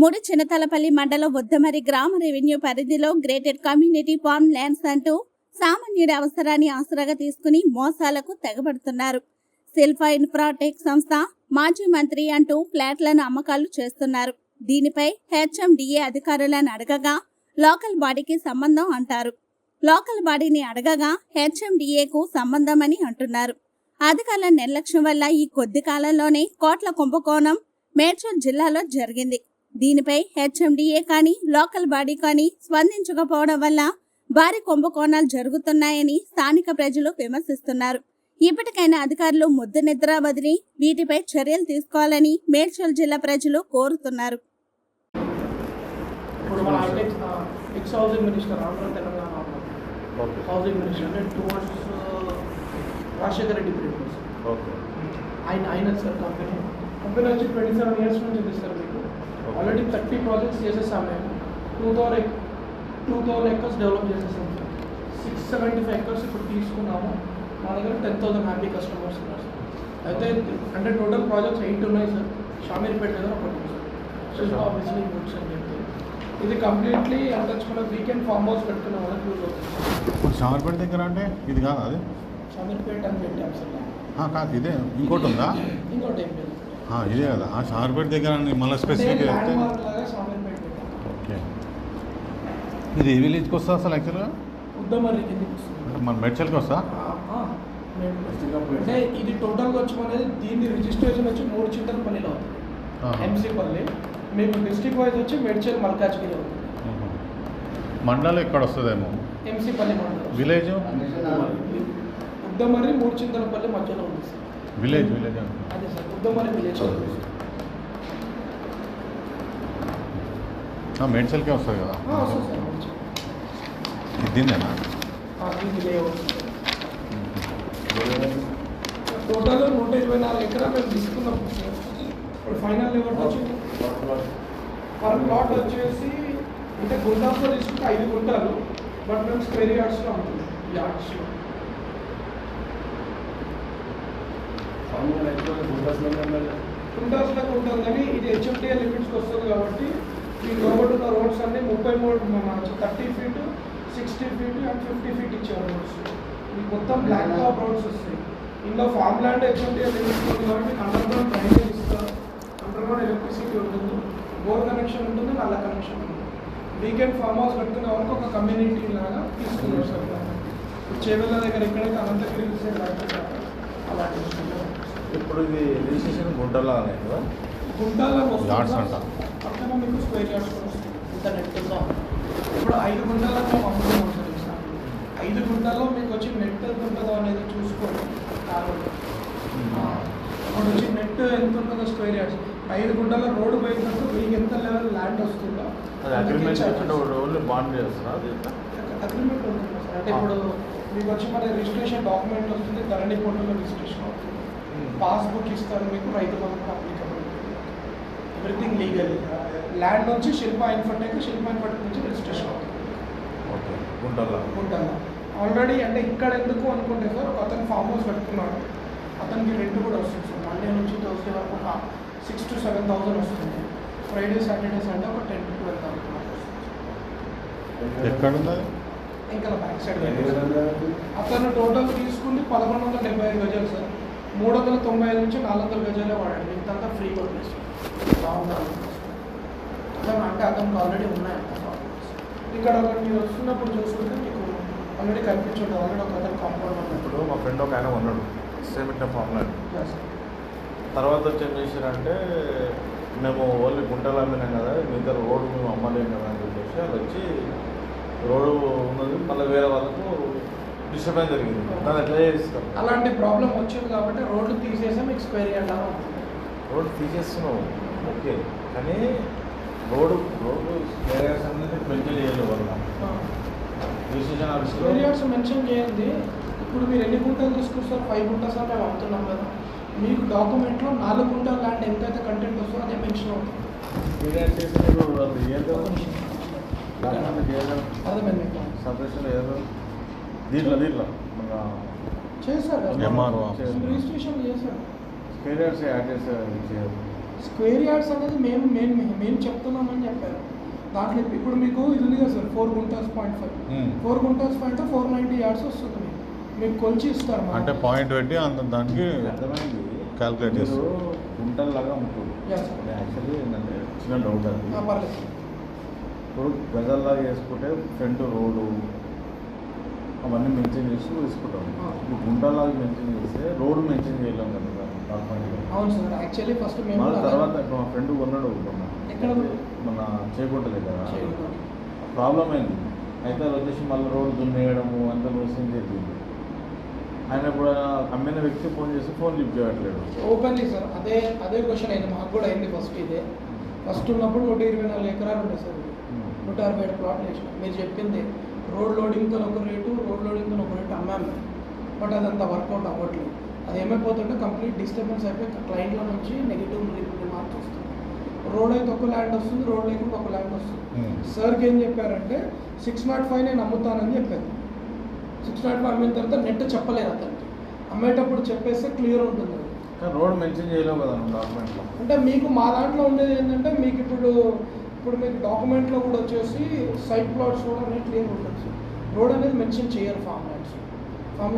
మూడు చిన్నతలపల్లి మండలం ఉద్దమరి గ్రామ రెవెన్యూ పరిధిలో గ్రేటెడ్ కమ్యూనిటీ ఫార్మ్ ల్యాండ్స్ అంటూ సామాన్యుడి అవసరాన్ని ఆసరాగా తీసుకుని మోసాలకు తెగబడుతున్నారు. సిల్ఫా ఇన్ఫ్రాటెక్ సంస్థ మాజీ మంత్రి అంటూ ఫ్లాట్లను అమ్మకాలు చేస్తున్నారు. దీనిపై హెచ్ఎండిఏ అధికారులను అడగగా లోకల్ బాడీకి సంబంధం అంటారు. లోకల్ బాడీని అడగగా హెచ్ఎండిఏకు సంబంధమని అంటున్నారు. అధికారుల నిర్లక్ష్యం వల్ల ఈ కొద్ది కాలంలోనే కోట్ల కుంభకోణం మేడ్చల్ జిల్లాలో జరిగింది. దీనిపై హెచ్ఎండిఏ కానీ లోకల్ బాడీ కానీ స్పందించకపోవడం వల్ల భారీ కుంభకోణాలు జరుగుతున్నాయని స్థానిక ప్రజలు విమర్శిస్తున్నారు. ఇప్పటికైనా అధికారులు ముద్దు నిద్ర వదిలి వీటిపై చర్యలు తీసుకోవాలని మేడ్చల్ జిల్లా ప్రజలు కోరుతున్నారు. ఇప్పుడు మన X X housing minister Andhra Telangana okay housing minister అంటే టువర్డ్స్ రాజశేఖర రెడ్డి పీరియడ్ ఆయన ఆయన సార్ కంపెనీ కంపెనీ వచ్చి ట్వంటీ సెవెన్ ఇయర్స్ నుంచి ఉంది సార్ మీకు ఆల్రెడీ థర్టీ ప్రాజెక్ట్స్ చేసేసాం మేము. Two thousand two thousand acres develop చేసేసాం. Sir six seventy five acres ఇప్పుడు తీసుకున్నాము. మా దగ్గర టెన్ థౌసండ్ హ్యాపీ కస్టమర్స్ ఉన్నారు సార్ అయితే అంటే టోటల్ ప్రాజెక్ట్స్ ఎయిట్ ఉన్నాయి సార్ షామీర్పేట దగ్గర ఒకటి ఉంది సార్ ఆఫీస్లీ గుడ్స్ అని చెప్పి. ఇది కంప్లీట్లీ అంటచ్చుకున్న వీకెండ్ ఫామ్ హౌస్ పెట్టుకున్న వాళ్ళకి యూజ్ అవుతుంది ఇప్పుడు షామర్పేట దగ్గర అంటే ఇది కాదు అది? షామీర్పేట అని పెట్టాం సార్ కాదు ఇదే ఇంకోటి ఉందా? ఇంకోటి ఏం లేదు. ఇదే కదా. ఆ షామర్పేట దగ్గర మళ్ళీ స్పెసిఫిక్ చెప్తే. ఓకే. ఇది ఏ విలేజ్కి వస్తా అసలు యాక్చువల్గా మన మెడ్చల్కి వస్తా? అంటే ఇది టోటల్గా వచ్చి మనది దీని రిజిస్ట్రేషన్ వచ్చి మూడు చింతలపల్లిలో అవుతుంది. ఎంసీపల్లి మీకు డిస్ట్రిక్ట్ వైజ్ వచ్చి మెడ్చల్ మల్కాజ్గిరి అవుతుంది. మండలం ఇక్కడ వస్తుందేమో? ఎంసీపల్లి మండలం. విలేజ్? ఉద్దమర్రి మూడు చింతలపల్లి మధ్యలో ఉంది సార్. విలేజ్ విలేజ్ మేడ్చల్కే వస్తుంది కదా. ఆ, వస్తుంది సార్ మెడ్చల్. ఇది దీన్నేనా? ఆ, దీనికి లేఅవుట్ టోటల్ నూట ఇరవై నాలుగు ఎకరాలు మేము తీసుకున్నాం ఇప్పుడు ఫైనల్ లెవెల్ వచ్చి పర్ ప్లాట్ వచ్చేసి అంటే గుంటాస్లో తీసుకుంటే ఐదు గుంటాలు బట్ మేము స్క్వేర్ యార్డ్స్లో ఉంటుంది యార్డ్స్లో గుంటాస్లోకి ఉంటుంది కానీ ఇది హెచ్ఎండిఏ లిమిట్స్కి వస్తుంది కాబట్టి ఈ లోపల ఉన్న రోడ్స్ అన్ని ముప్పై మూడు thirty feet sixty feet and fifty feet ఇచ్చారు రోడ్స్ మీకు మొత్తం బ్లాక్ టాప్ రోడ్స్ వస్తాయి. ఇందులో ఫార్మ్ ల్యాండ్ హెచ్ఎండిఏ లిమిట్స్ ఉంది కాబట్టి అండర్ గ్రౌండ్ డ్రైనేజ్ ఇస్తారు. అండర్ గ్రౌండ్ ఎలక్ట్రిసిటీ ఉంటుంది. బోర్ కనెక్షన్ ఉంటుంది నల్ల కనెక్షన్ ఉంటుంది. వీకెండ్ ఫామ్ హౌస్ కట్టుకునే వరకు ఒక కమ్యూనిటీ లాగా తీసుకున్నారు సార్ చేవెళ్ళ దగ్గర ఎక్కడైతే అనంతగిరి అలాంటి. ఇప్పుడు ఇది రిజిస్ట్రేషన్ గుంటలో అంట. యార్డ్స్ కూడా వస్తుంది ఇంత నెట్ ఉందా? ఇప్పుడు ఐదు గుంటల్లో మేము అమ్ముతున్నాం సార్. ఐదు గుంటల్లో మీకు వచ్చి నెట్ ఎంత ఉంటుందో అనేది చూసుకోండి. ఇప్పుడు వచ్చి నెట్ ఎంత ఉంటుందో స్క్వేర్ యార్డ్స్. ఐదు గుంటల్లో రోడ్డు పోయినప్పుడు మీకు ఎంత లెవెల్ ల్యాండ్ వస్తుందో అంటే బాండ్? అగ్రిమెంట్ ఉంటుంది సార్? అంటే ఇప్పుడు మీకు వచ్చి మన రిజిస్ట్రేషన్ డాక్యుమెంట్ వస్తుంది ధరణి పోర్టల్లో రిజిస్ట్రేషన్ అవుతుంది. పాస్బుక్ ఇస్తారు మీకు Rythu Bandhu applicable. Everything legal land నుంచి శిల్ప ఇన్ఫర్టెక్ శిల్ప ఇన్ఫర్టెక్ నుంచి రిజిస్ట్రేషన్ అవుతుంది. ఓకే. గుంటలో ఉంటాను ఆల్రెడీ అంటే ఇక్కడ ఎందుకు అనుకుంటే సార్ ఒక అతను ఫామ్ హౌస్ పెట్టుకున్నాడు అతనికి రెంట్ కూడా వస్తుంది సార్. మండే నుంచి థర్స్డే వరకు ఒక సిక్స్ టు సెవెన్ థౌసండ్ వస్తుంది. ఫ్రైడే సాటర్డే సండే ఒక టెన్ టు ట్వెల్వ్ థౌసండ్ ఎక్కడ ఇంకా బ్యాక్ సైడ్ అతను టోటల్ తీసుకుంది పదకొండు వందల డెబ్బై ఐదు గజాలు సార్. మూడు వందల తొంభై ఐదు నుంచి నాలుగు వందల గజాలే వాడాడు మిగతా ఫ్రీ కొట్టేసి అతను అంటే అతనికి ఆల్రెడీ ఉన్నాయి ఇక్కడ ఒకటి మీరు వస్తున్నప్పుడు చూసుకుంటే మీకు ఆల్రెడీ కనిపించండి ఆల్రెడీ ఒక అతను కాంపౌండ్ ఇప్పుడు మా ఫ్రెండ్ ఒక ఆయన ఉన్నాడు సేమిట్న ఫామ్ ల్యాండ్ తర్వాత వచ్చి చేశారంటే మేము ఓన్లీ గుంటలు అమ్మినాం కదా మిగతా రోడ్డు మేము అమ్మలేం కదా అని చెప్పేసి వాళ్ళు వచ్చి రోడ్డు ఉన్నది. మళ్ళీ వేరే వాళ్ళకు డిస్టర్బెన్స్ జరిగింది. దాన్ని ఎట్లా చేస్తాం అలాంటి ప్రాబ్లం వచ్చింది కాబట్టి రోడ్లు తీసేసి మీకు స్క్వేర్ యార్డ్ లాగా ఉంటుంది. రోడ్డు తీసేస్తున్నావు. ఓకే. కానీ రోడ్డు రోడ్డు ఏరియాస్ అనేది మెయింటైన్ చేయలేదు వల్ల రిజిస్ట్రేషన్ ఆఫీస్లో స్క్వేర్ యార్డ్స్ మెన్షన్ చేయండి. ఇప్పుడు మీరు ఎన్ని గుంటలు తీసుకొస్తారు? ఫైవ్ గుంటస్ అని మేము అమ్ముతున్నాం కదా. మీకు డాక్యుమెంట్లో నాలుగు గుంటల ల్యాండ్ ఎంతైతే కంటెంట్ వస్తుందో అదే మెన్షన్ అవుతుంది. ఏరియాస్ అర్థమైంది మీకు? సపరేషన్ ఏదో దీంట్లో దీంట్లో మన చేశారు. MRO. రిజిస్ట్రేషన్ చేశారు ఏరియాస్ యాడ్ చేసే చేయదు స్క్వేర్ యార్డ్స్ అనేది మేము మేము మేము చెప్తున్నామని చెప్పారు దాంట్లో ఇప్పుడు మీకు ఇది ఉంది కదా sir four guntas point five um. Four guntas point four ninety yards వస్తుంది మీకు మీకు కొలిచి ఇస్తారు. అంటే పాయింట్ పెట్టి అంత దానికి మీరు చేస్తారు. గుంటల్లాగా ఉంటుంది Yes, sir. యాక్చువల్లీ ఏంటంటే చిన్న డౌట్ అది ఇప్పుడు గజల్లాగా వేసుకుంటే ఫ్రంట్ రోడ్డు అవన్నీ మెన్షన్ చేసి తీసుకుంటాం. ఇప్పుడు గుంటలాగా మెన్షన్ చేస్తే రోడ్డు మెన్షన్ చేయలేం కదా అవును సార్ యాక్చువల్లీ ఫస్ట్ మేము తర్వాత మా ఫ్రెండ్ కొన్నాడు? మన చేయకూడదు కదా. ప్రాబ్లం అయింది అయితే అది వచ్చేసి మళ్ళీ రోడ్డు దున్నేయడము అంత మెన్షన్ చేసింది ఆయన కూడా అమ్మిన వ్యక్తి ఫోన్ చేసి ఫోన్ లిఫ్ట్ చేయట్లేడు ఓపెన్లీ సార్ అదే అదే క్వశ్చన్ అయింది. మాకు కూడా అయింది ఫస్ట్ ఇదే. ఫస్ట్ ఉన్నప్పుడు నూట ఇరవై నాలుగు ఎకరాలు ఉండే సార్. ఇది. నూట అరవై ఏడు ప్లాట్లు వేసినాం మీరు చెప్పింది రోడ్ లోడింగ్తో ఒక రేటు రోడ్ లోడింగ్తో ఒక రేటు అమ్మాము బట్ అదంతా వర్కౌట్ అవ్వట్లేదు. అది ఏమైపోతుంటే కంప్లీట్ డిస్టర్బెన్స్ అయిపోయి క్లయింట్ల నుంచి నెగిటివ్ రిమార్క్స్ వస్తుంది. రోడ్ అయితే ఒక ల్యాండ్ వస్తుంది రోడ్ లేకుండా ఒక ల్యాండ్ వస్తుంది. సార్కి ఏం చెప్పారంటే సిక్స్ నాట్ ఫైవ్ నేను అమ్ముతానని చెప్పారు. సిక్స్ నాట్ ఫైవ్ అమ్మిన తర్వాత నెట్ చెప్పలేదు అతనికి అమ్మేటప్పుడు చెప్పేస్తే క్లియర్ ఉంటుంది రోడ్ మెన్షన్ చేయలేవు కదా డాక్యుమెంట్లో అంటే మీకు మా దాంట్లో ఉండేది ఏంటంటే మీకు ఇప్పుడు ఇప్పుడు మీకు డాక్యుమెంట్లో కూడా వచ్చేసి సైట్ ప్లాట్స్ కూడా అనేది క్లియర్ ఉంటుంది. రోడ్ అనేది మెన్షన్ చేయరు ఫామ్ ల్యాండ్స్